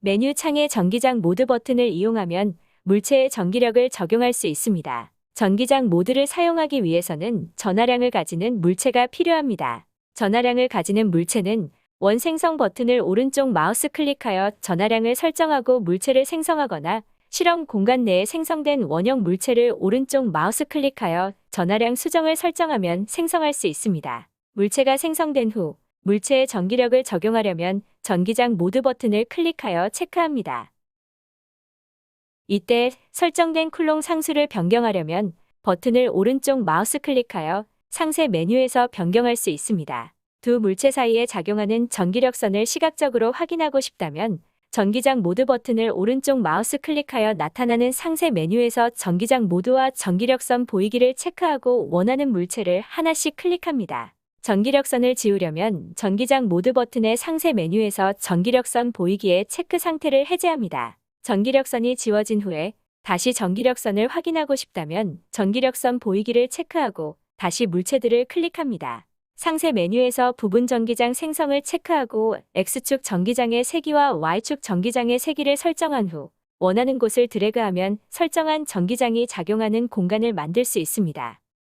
메뉴 창의 전기장 모드 버튼을 이용하면 물체의 전기력을 적용할 수 있습니다. 전기장 모드를 사용하기 위해서는 전하량을 가지는 물체가 필요합니다. 전하량을 가지는 물체는 원 생성 버튼을 오른쪽 마우스 클릭하여 전하량을 설정하고 물체를 생성하거나 실험 공간 내에 생성된 원형 물체를 오른쪽 마우스 클릭하여 전하량 수정을 설정하면 생성할 수 있습니다. 물체가 생성된 후 물체의 전기력을 적용하려면 전기장 모드 버튼을 클릭하여 체크합니다. 이때 설정된 쿨롱 상수를 변경하려면 버튼을 오른쪽 마우스 클릭하여 상세 메뉴에서 변경할 수 있습니다. 두 물체 사이에 작용하는 전기력선을 시각적으로 확인하고 싶다면 전기장 모드 버튼을 오른쪽 마우스 클릭하여 나타나는 상세 메뉴에서 전기장 모드와 전기력선 보이기를 체크하고 원하는 물체를 하나씩 클릭합니다. 전기력선을 지우려면 전기장 모드 버튼의 상세 메뉴에서 전기력선 보이기에 체크 상태를 해제합니다. 전기력선이 지워진 후에 다시 전기력선을 확인하고 싶다면 전기력선 보이기를 체크하고 다시 물체들을 클릭합니다. 상세 메뉴에서 부분 전기장 생성을 체크하고 X축 전기장의 세기와 Y축 전기장의 세기를 설정한 후 원하는 곳을 드래그하면 설정한 전기장이 작용하는 공간을 만들 수 있습니다.